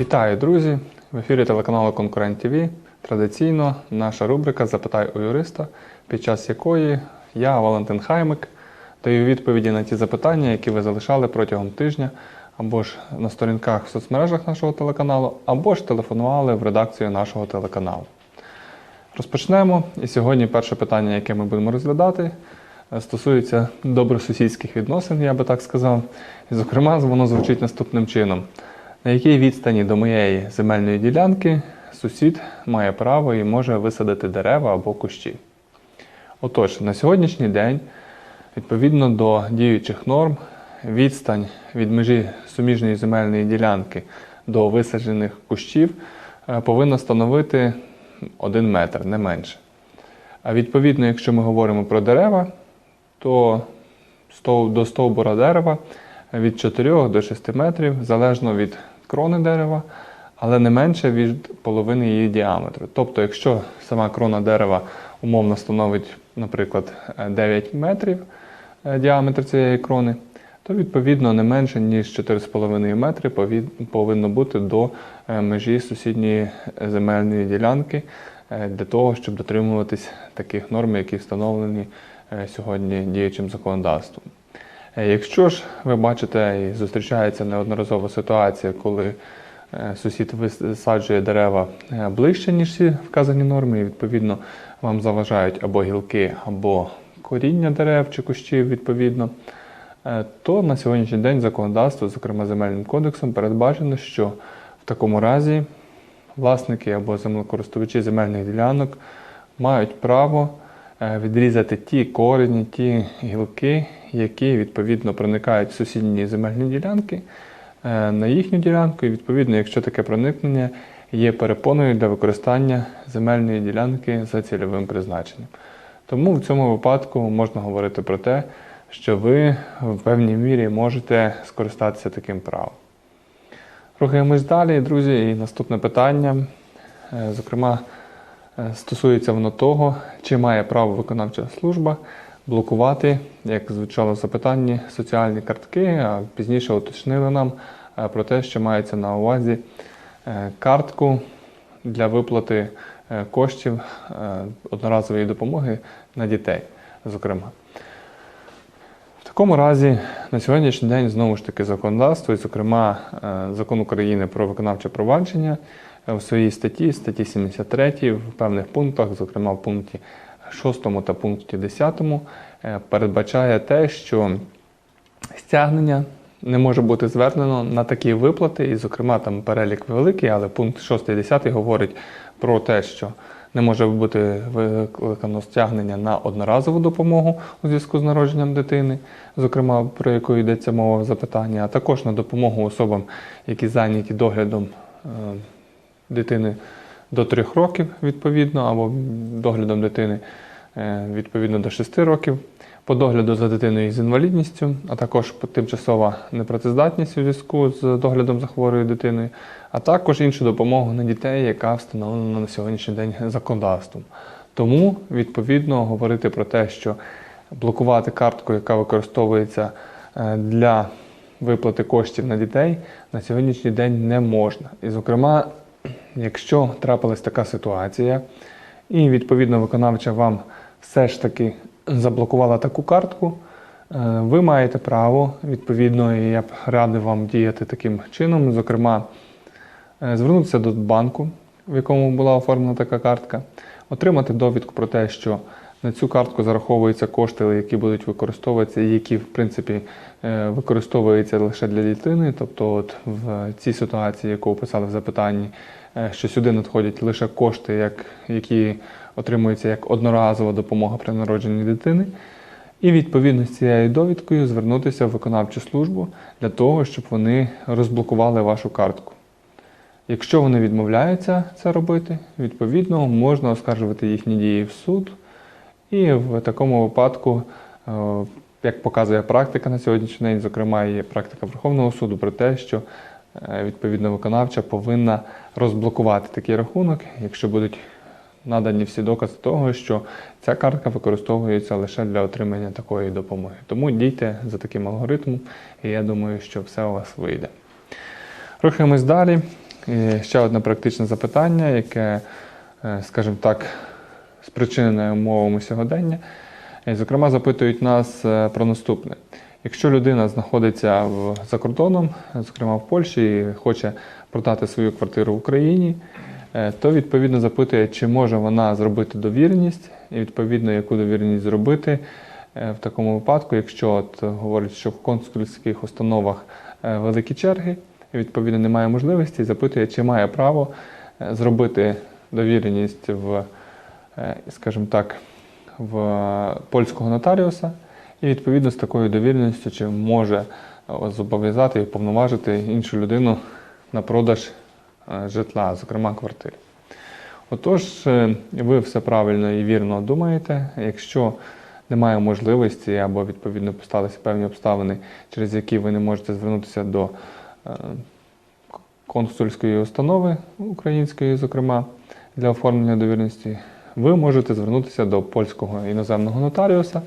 Вітаю, друзі! В ефірі телеканалу Конкурент ТВ. Традиційно наша рубрика Запитай у юриста, під час якої я, Валентин Хаймик, даю відповіді на ті запитання, які ви залишали протягом тижня, або ж на сторінках в соцмережах нашого телеканалу, або ж телефонували в редакцію нашого телеканалу. Розпочнемо. І сьогодні перше питання, яке ми будемо розглядати, е, стосується добросусідських відносин, я би так сказав. І, зокрема, воно звучить наступним чином: на якій відстані до моєї земельної ділянки сусід має право і може висадити дерева або кущі. Отож, на сьогоднішній день, відповідно до діючих норм, відстань від межі суміжної земельної ділянки до висаджених кущів е, повинна становити 1 метр, не менше. А відповідно, якщо ми говоримо про дерева, то до стовбура дерева від 4 до 6 метрів, залежно від крони дерева, але не менше від половини її діаметру. Тобто, якщо сама крона дерева умовно становить, наприклад, е, 9 метрів е, діаметр цієї крони, то відповідно не менше, ніж 4,5 метри повинно бути до е, межі сусідньої земельної ділянки е, для того, щоб дотримуватись таких норм, які встановлені е, сьогодні діючим законодавством. Е, Якщо ж ви бачите і зустрічається неодноразова ситуація, коли е, сусід висаджує дерева е, ближче, ніж всі вказані норми, і відповідно вам заважають або гілки, або коріння дерев чи кущів відповідно, то на сьогоднішній день законодавство, зокрема земельним кодексом, передбачено, що в такому разі власники або землекористувачі земельних ділянок мають право відрізати ті корені, ті гілки, які відповідно проникають в сусідні земельні ділянки е, на їхню ділянку. І відповідно, якщо таке проникнення є перепоною для використання земельної ділянки за цільовим призначенням. Тому в цьому випадку можна говорити про те, що ви в певній мірі можете скористатися таким правом. Рухаємось далі, друзі, і наступне питання, е, зокрема, е, стосується воно того, чи має право виконавча служба блокувати, як звучало в запитанні, соціальні картки, а пізніше уточнили нам е, про те, що мається на увазі е, картку для виплати е, коштів е, одноразової допомоги на дітей, зокрема. В такому разі на сьогоднішній день знову ж таки законодавство, і, зокрема, е, закон України про виконавче провадження е, в своїй статті, статті 73, в певних пунктах, зокрема в пункті 6 та пункті 10, е, передбачає те, що стягнення не може бути звернено на такі виплати, і, зокрема, там перелік великий, але пункт 6 і 10 говорить про те, що не може бути викликано стягнення на одноразову допомогу у зв'язку з народженням дитини, зокрема про яку йдеться мова в запитанні, а також на допомогу особам, які зайняті доглядом е, дитини до 3 років, відповідно, або доглядом дитини е, відповідно до 6 років, по догляду за дитиною з інвалідністю, а також тимчасова непрацездатність у зв'язку з доглядом за хворою дитиною, а також іншу допомогу на дітей, яка встановлена на сьогоднішній день законодавством. Тому, відповідно, говорити про те, що блокувати картку, яка використовується е, для виплати коштів на дітей, на сьогоднішній день не можна. І, зокрема, якщо трапилась така ситуація, і відповідно виконавча вам все ж таки заблокувала таку картку, е, ви маєте право, відповідно, і я б радив вам діяти таким чином, зокрема, е, звернутися до банку, в якому була оформлена така картка, отримати довідку про те, що на цю картку зараховуються кошти, які будуть використовуватися, і які, в принципі, е, використовуються лише для дитини. Тобто, от в цій ситуації, яку описали в запитанні, що сюди надходять лише кошти, як, які отримуються як одноразова допомога при народженні дитини. І відповідно з цією довідкою звернутися в виконавчу службу для того, щоб вони розблокували вашу картку. Якщо вони відмовляються це робити, відповідно можна оскаржувати їхні дії в суд. І в такому випадку, е, як показує практика на сьогоднішній день, зокрема і практика Верховного суду, про те, що е, відповідно виконавча повинна розблокувати такий рахунок, якщо будуть надані всі докази того, що ця картка використовується лише для отримання такої допомоги. Тому дійте за таким алгоритмом, і я думаю, що все у вас вийде. Рухаємось далі. І ще одне практичне запитання, яке, е, скажімо так, спричинене умовами сьогодення. І, зокрема, запитують нас е, про наступне. Якщо людина знаходиться в, за кордоном, зокрема в Польщі, і хоче продати свою квартиру в Україні, е, то відповідно запитує, чи може вона зробити довіреність, і відповідно яку довіреність зробити е, в такому випадку, якщо от говорять, що в консульських установах е, великі черги, і відповідно немає можливості, запитує, чи має право зробити довіреність в, скажімо так, в польського нотаріуса, і відповідно з такою довіреністю, чи може е, зобов'язати і повноважити іншу людину на продаж е, житла, зокрема квартири. Отож, е, ви все правильно і вірно думаєте. Якщо немає можливості або відповідно посталися певні обставини, через які ви не можете звернутися до консульської установи української, зокрема, для оформлення довіреності, ви можете звернутися до польського іноземного нотаріуса,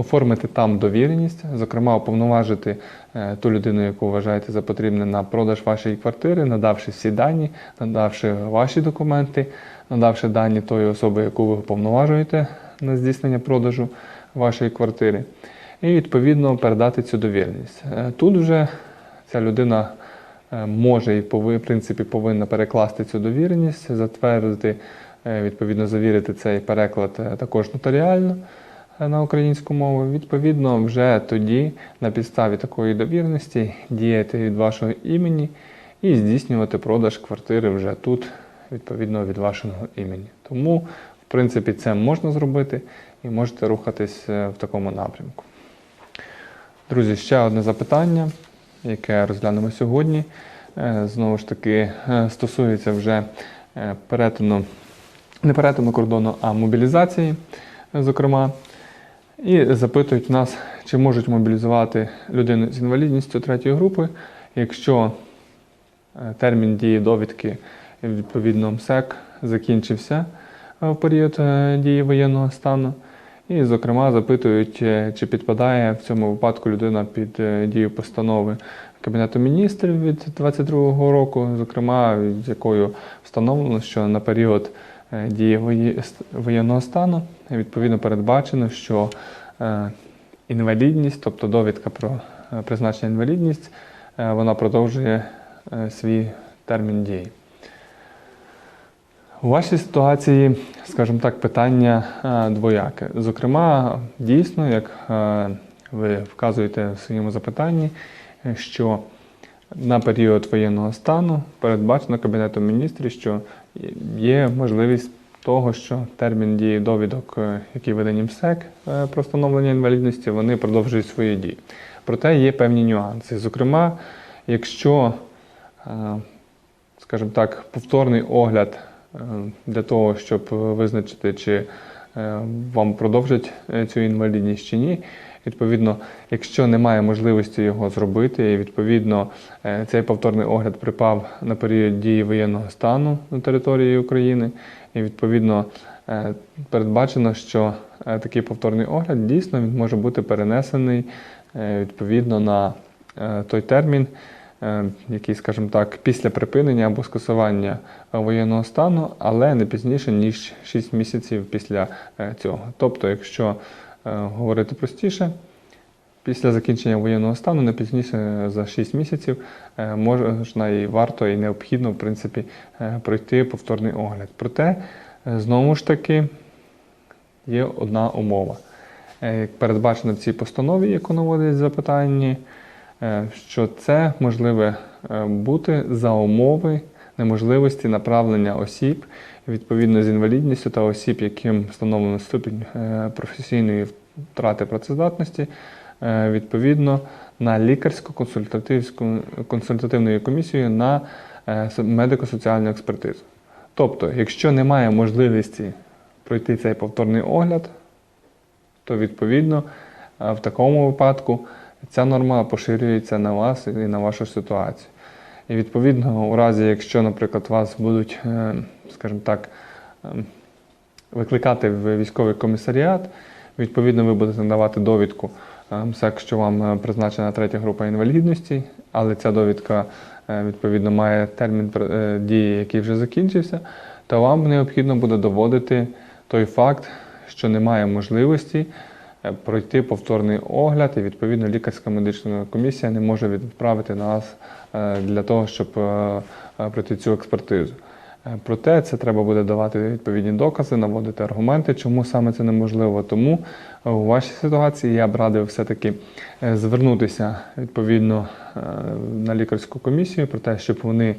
оформити там довіреність, зокрема, уповноважити е, ту людину, яку вважаєте за потрібне на продаж вашої квартири, надавши всі дані, надавши ваші документи, надавши дані тої особи, яку ви уповноважуєте на здійснення продажу вашої квартири, і відповідно передати цю довіреність. Е, Тут вже ця людина е, може і в принципі повинна перекласти цю довіреність, затвердити, відповідно, завірити цей переклад також нотаріально на українську мову. Відповідно, вже тоді на підставі такої довіреності діяти від вашого імені і здійснювати продаж квартири вже тут, відповідно від вашого імені. Тому, в принципі, це можна зробити і можете рухатись е, в такому напрямку. Друзі, ще одне запитання, яке розглянемо сьогодні. Е, Знову ж таки, е, стосується вже перетину, не перетину кордону, а мобілізації, зокрема. І запитують нас, чи можуть мобілізувати людину з інвалідністю третьої групи, якщо е, термін дії довідки відповідно МСЕК закінчився е, в період е, дії воєнного стану. І, зокрема, запитують, чи підпадає в цьому випадку людина під дію постанови Кабінету міністрів від 2022 року, зокрема, з якою встановлено, що на період дії воєнного стану відповідно передбачено, що е, інвалідність, тобто довідка про е, призначення інвалідність, е, вона продовжує свій термін дії. У вашій ситуації, скажімо так, питання двояке. Зокрема, дійсно, як ви вказуєте в своєму запитанні, що на період воєнного стану передбачено Кабінетом міністрів, що є можливість того, що термін дії довідок, е, які видані МСЕК е, про встановлення інвалідності, вони продовжують свої дії. Проте є певні нюанси. Зокрема, якщо е, скажімо так, повторний огляд для того, щоб визначити, чи вам продовжать цю інвалідність чи ні. Відповідно, якщо немає можливості його зробити, і відповідно е, цей повторний огляд припав на період дії воєнного стану на території України, і відповідно е, передбачено, що е, такий повторний огляд дійсно він може бути перенесений відповідно на той термін, який, скажімо так, після припинення або скасування воєнного стану, але не пізніше, ніж 6 місяців після цього. Тобто, якщо говорити простіше, після закінчення воєнного стану, не пізніше за 6 місяців, е, можна і варто, і необхідно, в принципі, е, пройти повторний огляд. Проте, е, знову ж таки, є одна умова. Е, Як передбачено в цій постанові, яку наводить в запитанні, е, що це можливе е, бути за умови неможливості направлення осіб відповідно з інвалідністю та осіб, яким встановлено ступінь е, професійної втрати працездатності, е, відповідно на консультативну комісію на е, медико-соціальну експертизу. Тобто, якщо немає можливості пройти цей повторний огляд, то відповідно в такому випадку ця норма поширюється на вас і на вашу ситуацію. І відповідно, у разі, якщо, наприклад, вас будуть, скажімо так, ем, викликати в військовий комісаріат, відповідно, ви будете надавати довідку, МСЕК, що вам е, призначена третя група інвалідності, але ця довідка е, відповідно має термін е, дії, який вже закінчився, то вам необхідно буде доводити той факт, що немає можливості пройти повторний огляд, і відповідно лікарська медична комісія не може відправити нас для того, щоб пройти цю експертизу. Е, Проте це треба буде давати відповідні докази, наводити аргументи, чому саме це неможливо. Тому е, у вашій ситуації я б радив все-таки е, звернутися відповідно на лікарську комісію про те, щоб вони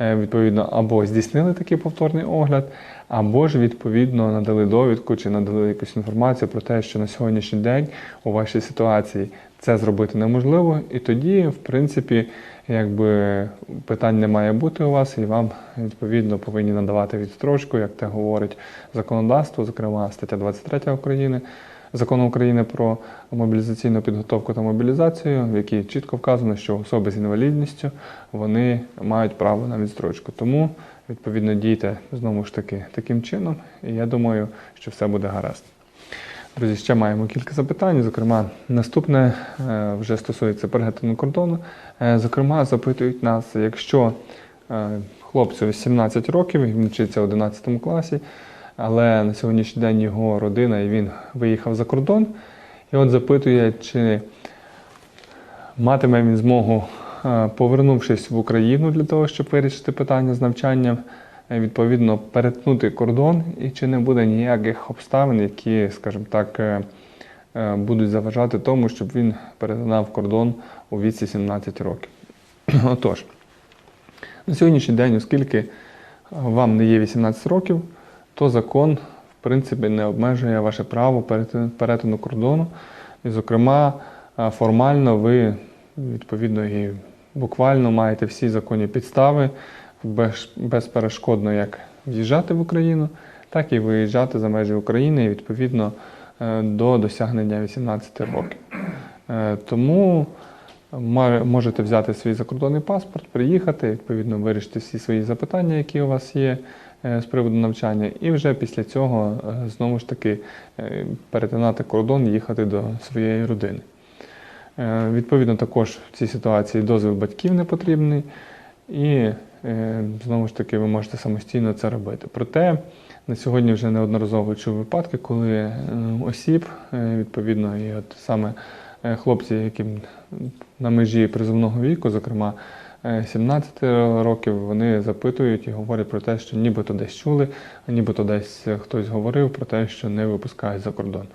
відповідно або здійснили такий повторний огляд, або ж відповідно надали довідку чи надали якусь інформацію про те, що на сьогоднішній день у вашій ситуації це зробити неможливо, і тоді, в принципі, якби питань не має бути у вас, і вам відповідно повинні надавати відстрочку, як те говорить законодавство, зокрема стаття 23 України. Закону України про мобілізаційну підготовку та мобілізацію, в якій чітко вказано, що особи з інвалідністю вони мають право на відстрочку. Тому відповідно дійте знову ж таки таким чином, і я думаю, що все буде гаразд. Друзі, ще маємо кілька запитань. Зокрема, наступне е, вже стосується перетину кордону. Е, Зокрема, запитують нас, якщо е, хлопцю 18 років, він вчиться в 11 класі, але на сьогоднішній день його родина і він виїхав за кордон. І от запитує, чи матиме він змогу, е, повернувшись в Україну для того, щоб вирішити питання з навчанням, е, відповідно перетнути кордон, і чи не буде ніяких обставин, які, скажімо так, е, будуть заважати тому, щоб він перетинав кордон у віці 17 років. Отож, на сьогоднішній день, оскільки вам не є 18 років, то закон, в принципі, не обмежує ваше право перетину- кордону. І, зокрема, е, формально ви відповідно і буквально маєте всі законні підстави безперешкодно як в'їжджати в Україну, так і виїжджати за межі України і відповідно е, до досягнення 18 років. Е, Тому можете взяти свій закордонний паспорт, приїхати, відповідно вирішити всі свої запитання, які у вас є е, з приводу навчання, і вже після цього е, знову ж таки е, перетинати кордон, їхати до своєї родини. Відповідно, також в цій ситуації дозвіл батьків не потрібний, і знову ж таки ви можете самостійно це робити. Проте на сьогодні вже неодноразово чув випадки, коли осіб, відповідно, і от саме хлопці, яким на межі призовного віку, зокрема е, 17 років, вони запитують і говорять про те, що нібито десь чули, нібито десь хтось говорив про те, що не випускають за кордон.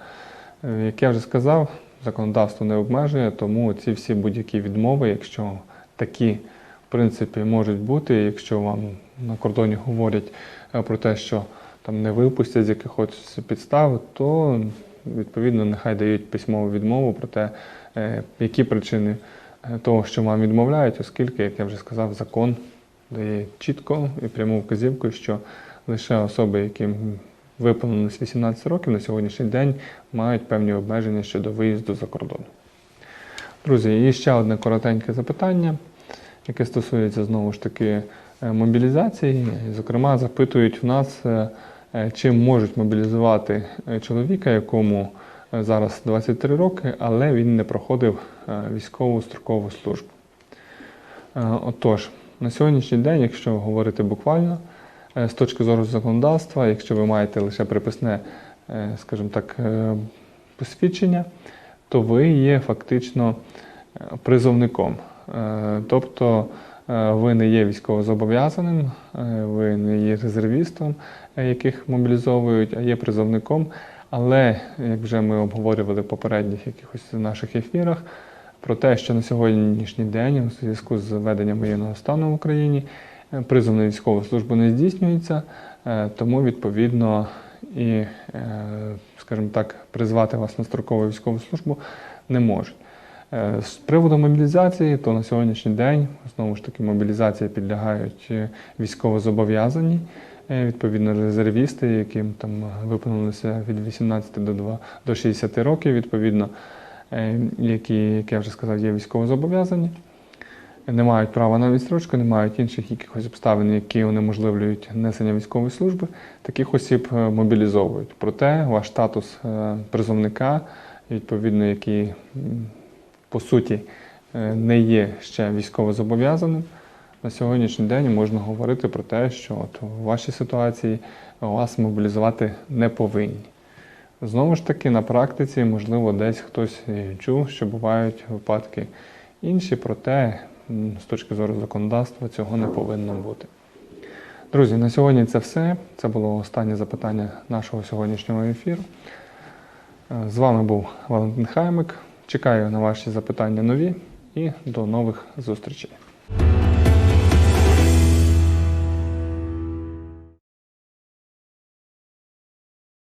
Е, Як я вже сказав, законодавство не обмежує, тому ці всі будь-які відмови, якщо такі в принципі можуть бути, якщо вам на кордоні говорять е, про те, що там не випустять з якихось підстав, то відповідно нехай дають письмову відмову про те, е, які причини е, того, що вам відмовляють, оскільки, як я вже сказав, закон дає чітко і пряму вказівку, що лише особи, яким виповнилось 18 років на сьогоднішній день, мають певні обмеження щодо виїзду за кордон. Друзі, і ще одне коротеньке запитання, яке стосується знову ж таки е, мобілізації. Зокрема, запитують в нас, чим можуть мобілізувати е, чоловіка, якому е, зараз 23 роки, але він не проходив е, військову строкову службу. Е, Отож, на сьогоднішній день, якщо говорити буквально, е, з точки зору законодавства, якщо ви маєте лише приписне, е, скажімо так, е, посвідчення, то ви є фактично е, призовником. Е, Тобто е, ви не є військовозобов'язаним, е, ви не є резервістом, е, яких мобілізовують, а є призовником. Але, як вже ми обговорювали в попередніх якихось наших ефірах, про те, що на сьогоднішній день у зв'язку з введенням воєнного стану в Україні е, призов на військову службу не здійснюється, е, тому відповідно і, е, скажімо так, призвати вас на строкову військову службу не можуть. Е, З приводу мобілізації, то на сьогоднішній день знову ж таки мобілізації підлягають е, військовозобов'язані, е, відповідно резервісти, яким там виповнилося від 18 до 2 до 60 років, відповідно, які, як я вже сказав, є військовозобов'язані. Не мають права на відстрочку, не мають інших якихось обставин, які унеможливлюють несення військової служби. Таких осіб мобілізовують. Проте ваш статус призовника, відповідно, який по суті е, не є ще військовозобов'язаним, на сьогоднішній день можна говорити про те, що от у вашій ситуації вас мобілізувати не повинні. Знову ж таки, на практиці, можливо, десь хтось чув, що бувають випадки інші, проте з точки зору законодавства цього не повинно бути. Друзі, на сьогодні це все. Це було останнє запитання нашого сьогоднішнього ефіру. Е, З вами був Валентин Хаймик. Чекаю на ваші запитання нові і до нових зустрічей.